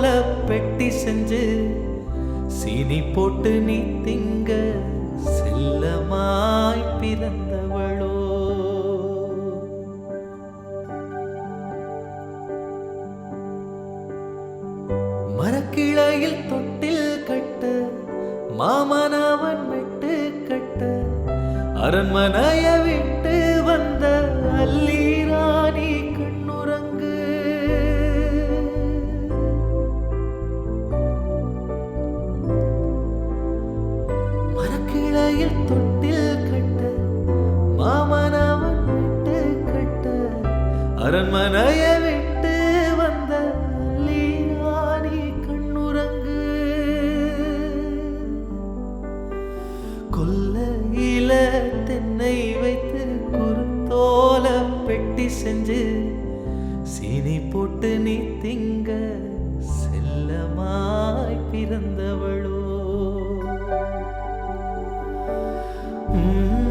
போல பெட்டி செஞ்சு சீனி போட்டு நீ திங்க செல்லமாய் பிறந்தவளோ. மரக்கிளையில் தொட்டில் கட்ட மாமனவன் விட்டு கட்ட அரண்மனைய விட்டு மரக்கிளையில் தொட்டில் கட்ட மாமனவன் விட்டு கட்ட அரண்மனைய விட்டு வந்த லீலானி கண்ணுறங்கு. கொல்லையில தென்னை வைத்து குறுத்தோல பெட்டி செஞ்சு சீனி போட்டு நீ திங்க செல்லமாய் பிறந்தவள். Mm-hmm.